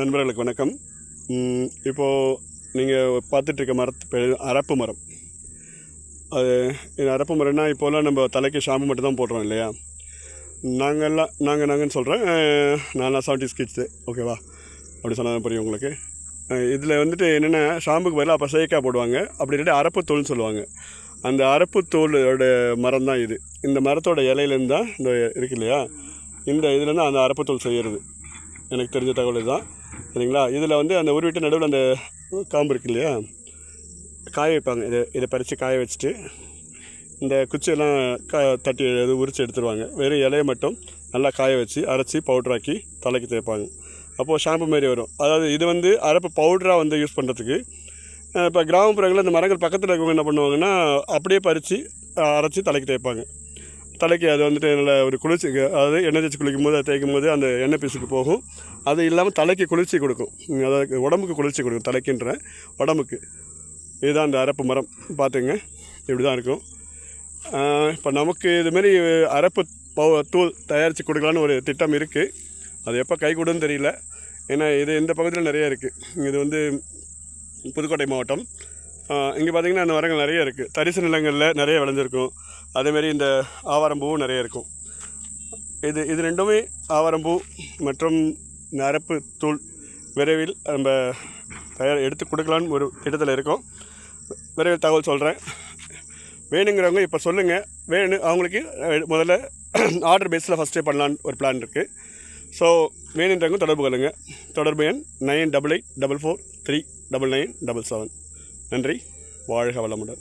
நண்பர்களுக்கு வணக்கம். இப்போது நீங்கள் பார்த்துட்ருக்க மரத்து பேர் அரப்பு மரம். அது இது அரப்பு மரம்னா இப்போலாம் நம்ம தலைக்கு ஷாம்பு மட்டும் தான் போடுறோம் இல்லையா? நாங்கள்லாம் நாங்கள் நாங்கன்னு சொல்கிறேன் நான்லாம் செவன்டி ஸ்கிட்ஸு ஓகேவா அப்படி சொன்னால் புரியும் உங்களுக்கு. இதில் வந்துட்டு என்னென்னா ஷாம்புக்கு பதிலாக அப்போ சேக்காய் போடுவாங்க. அப்படி இல்லாட்டி அரப்பு தோல்னு சொல்லுவாங்க. அந்த அரப்பு தோலோட மரம் தான் இது. இந்த மரத்தோட இலையிலேருந்து தான் இந்த இருக்கு இல்லையா? இந்த இதுலேருந்து அந்த அரப்பு தோல் செய்கிறது எனக்கு தெரிஞ்ச தகவல் இதுதான். சரிங்களா? இதில் வந்து அந்த ஒரு வீட்டு நடுவில் அந்த காம்பு இருக்கு இல்லையா? காய வைப்பாங்க. இதை இதை பறித்து காய வச்சுட்டு இந்த குச்சியெல்லாம் கா தட்டி இது உரித்து எடுத்துருவாங்க. வெறும் இலையை மட்டும் நல்லா காய வச்சு அரைச்சி பவுட்ராக்கி தலைக்கு தேய்ப்பாங்க. அப்போது ஷாம்பு மாதிரி வரும். அதாவது இது வந்து அரைப்பு பவுடராக வந்து யூஸ் பண்ணுறதுக்கு இப்போ கிராமப்புறங்களில் இந்த மரங்கள் பக்கத்தில் இருக்கவங்க என்ன பண்ணுவாங்கன்னா அப்படியே பறித்து அரைச்சி தலைக்கு தேய்ப்பாங்க. தலைக்கு அது வந்துட்டு நல்ல ஒரு குளிர்ச்சி அதாவது எண்ணெய் தேய்ச்சி குளிக்கும் போது அதை தேய்க்கும் போது அந்த எண்ணெய் பீஸுக்கு போகும். அது இல்லாமல் தலைக்கு குளிர்ச்சி கொடுக்கும். அதாவது உடம்புக்கு குளிர்ச்சி கொடுக்கும் தலைக்குன்ற உடம்புக்கு. இதுதான் அந்த அரப்பு மரம். பார்த்துங்க. இப்படி தான் இருக்கும் இப்போ நமக்கு இதுமாரி அரப்பு பவு தூள் தயாரித்து கொடுக்கலான்னு ஒரு திட்டம் இருக்குது அது எப்போ கை கொடுன்னு தெரியல. ஏன்னா இது இந்த பகுதியில் நிறைய இருக்குது இது வந்து புதுக்கோட்டை மாவட்டம். இங்கே பார்த்திங்கன்னா அந்த மரங்கள் நிறைய இருக்குது தரிசு நிலங்களில் நிறைய விளைஞ்சிருக்கும். அதேமாரி இந்த ஆவாரம்பூவும் நிறைய இருக்கும். இது இது ரெண்டுமே ஆவாரம்பூ மற்றும் நரப்பு அரப்பு தூள் விரைவில் நம்ம தயார் எடுத்து கொடுக்கலான்னு ஒரு திட்டத்தில் இருக்கோம். விரைவில் தகவல் சொல்கிறேன் வேணுங்கிறவங்க இப்போ சொல்லுங்கள் வேணும் அவங்களுக்கு முதல்ல ஆர்டர் பேஸில் ஃபஸ்ட்டே பண்ணலான்னு ஒரு பிளான் இருக்குது ஸோ வேணுன்றவங்க தொடர்பு கொள்ளுங்கள் தொடர்பு எண் nine double eight double four three double nine double seven. நன்றி. வாழ்க வளமுடன்.